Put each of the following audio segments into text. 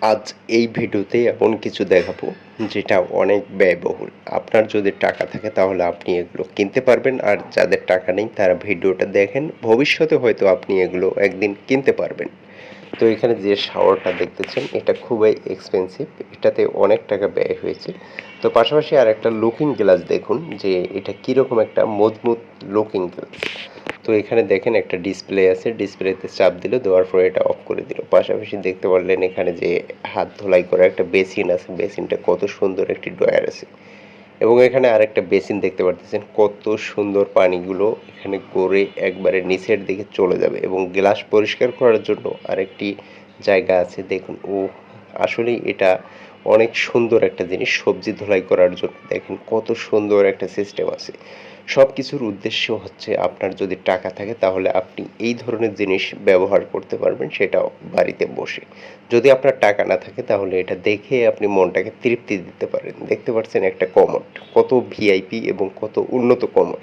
আজ এই ভিডিওতে এমন কিছু দেখাবো যেটা অনেক ব্যয়বহুল। আপনার যদি টাকা থাকে তাহলে আপনি এগুলো কিনতে পারবেন, আর যাদের টাকা নেই তারা ভিডিওটা দেখেন, ভবিষ্যতে হয়তো আপনি এগুলো একদিন কিনতে পারবেন। তো এখানে যে শাওয়ারটা দেখতেছেন, এটা খুবই এক্সপেন্সিভ এটাতে অনেক টাকা ব্যয় হয়েছে। তো পাশাপাশি আর একটা লুকিং গ্লাস দেখুন, যে এটা কীরকম একটা মজবুত লুকিং গ্লাস তো এখানে দেখেন একটা ডিসপ্লে আছে। ডিসপ্লেতে চাপ দিল, দেওয়ার পরে এটা অফ করে দিল। পাশাপাশি দেখতে পারলেন এখানে যে হাত ধোলাই করা একটা বেসিন আছে। বেসিনটা কত সুন্দর একটি ড্রয়ার আছে। এবং এখানে আরেকটা বেসিন দেখতে পারতেছেন, কত সুন্দর পানিগুলো এখানে গড়ে একবারে নিচের দিকে চলে যাবে এবং গ্লাস পরিষ্কার করার জন্য আরেকটি জায়গা আছে। দেখুন ও আসলেই এটা অনেক সুন্দর একটা জিনিস সবজি ধোলাই করার জন্য। দেখেন কত সুন্দর একটা সিস্টেম আছে। সব কিছুর উদ্দেশ্য হচ্ছে আপনার যদি টাকা থাকে তাহলে আপনি এই ধরনের জিনিস ব্যবহার করতে পারবেন, সেটাও বাড়িতে বসে। যদি আপনার টাকা না থাকে তাহলে এটা দেখে আপনি মনটাকে তৃপ্তি দিতে পারেন। দেখতে পাচ্ছেন একটা কমট কত ভিআইপি এবং কত উন্নত কমট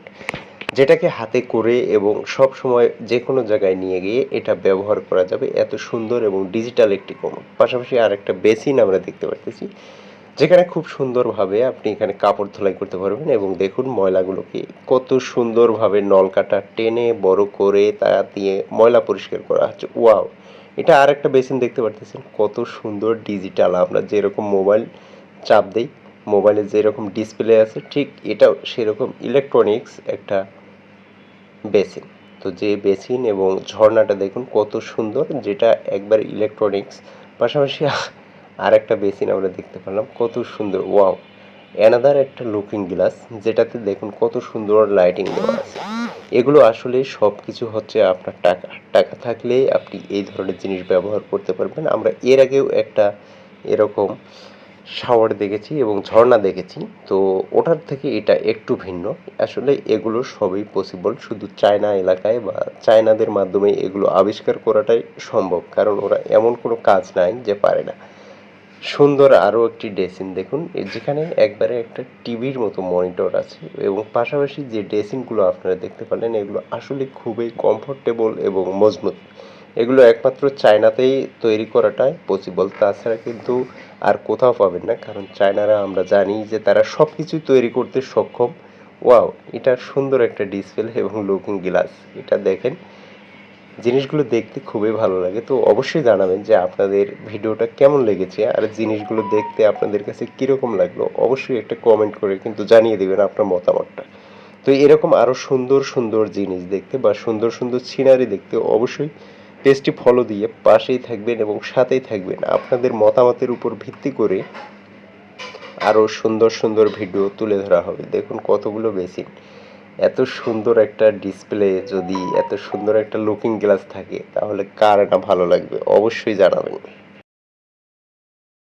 যেটাকে হাতে করে এবং সব সময় যে কোনো জায়গায় নিয়ে গিয়ে এটা ব্যবহার করা যাবে। এত সুন্দর এবং ডিজিটাল একটি কমট পাশাপাশি আরেকটা বেসিন আমরা দেখতে পাচ্ছি যেখানে খুব সুন্দরভাবে আপনি এখানে কাপড় ধোলাই করতে পারবেন এবং দেখুন ময়লাগুলোকে কত সুন্দরভাবে নলকাটা টেনে বড় করে তা দিয়ে ময়লা পরিষ্কার করা হচ্ছে। ওয়াও! এটা আর একটা বেসিন দেখতে পারতেছেন, কত সুন্দর ডিজিটাল আমরা যেরকম মোবাইল চাপ দিই, মোবাইলে যেরকম ডিসপ্লে আছে, ঠিক এটাও সেরকম ইলেকট্রনিক্স একটা বেসিন। তো যে বেসিন এবং ঝর্ণাটা দেখুন কত সুন্দর, যেটা একবার ইলেকট্রনিক্স পাশাপাশি আর একটা বেসিন আমরা দেখতে পেলাম, কত সুন্দর, ওয়াও। অ্যানাদার একটা লুকিং গ্লাস যেটাতে দেখুন কত সুন্দর লাইটিং দেওয়া আছে। এগুলো আসলে সব কিছু হচ্ছে আপনার টাকা টাকা থাকলেই আপনি এই ধরনের জিনিস ব্যবহার করতে পারবেন। আমরা এর আগেও একটা এরকম শাওয়ার দেখেছি এবং ঝর্ণা দেখেছি। তো ওটার থেকে এটা একটু ভিন্ন। আসলে এগুলো সবই পসিবল শুধু চায়না এলাকায় বা চায়নাদের মাধ্যমে এগুলো আবিষ্কার করাটাই সম্ভব, কারণ ওরা এমন কোনো কাজ নাই যে পারে না। সুন্দর আরও একটি ড্রেসিন দেখুন, যেখানে একবারে একটা টিভির মতো মনিটর আছে এবং পাশাপাশি যে ড্রেসিনগুলো আপনারা দেখতে পারলেন, এগুলো আসলে খুবই কমফোর্টেবল এবং মজবুত। এগুলো একমাত্র চায়নাতেই তৈরি করাটাই পসিবল তাছাড়া কিন্তু আর কোথাও পাবেন না, কারণ চায়নারা আমরা জানি যে তারা সব কিছুই তৈরি করতে সক্ষম। ওয়াও, এটা সুন্দর একটা ডিসপ্লে এবং লুকিং গ্লাস এটা দেখেন, জিনিসগুলো দেখতে খুবই ভালো লাগে। তো অবশ্যই জানাবেন যে আপনাদের ভিডিওটা কেমন লেগেছে আর জিনিসগুলো দেখতে আপনাদের কাছে কীরকম লাগল। অবশ্যই একটা কমেন্ট করে কিন্তু জানিয়ে দেবেন আপনার মতামতটা। তো এরকম আরও সুন্দর সুন্দর জিনিস দেখতে বা সুন্দর সুন্দর সিনারি দেখতে অবশ্যই পেজটি ফলো দিয়ে পাশেই থাকবেন এবং সাথেই থাকবেন। আপনাদের মতামতের উপর ভিত্তি করে আরও সুন্দর সুন্দর ভিডিও তুলে ধরা হবে। দেখুন কতগুলো বেসিন এত সুন্দর একটা ডিসপ্লে যদি, এত সুন্দর একটা লুকিং গ্লাস থাকে, তাহলে কার না ভালো লাগবে? অবশ্যই জানাবেন।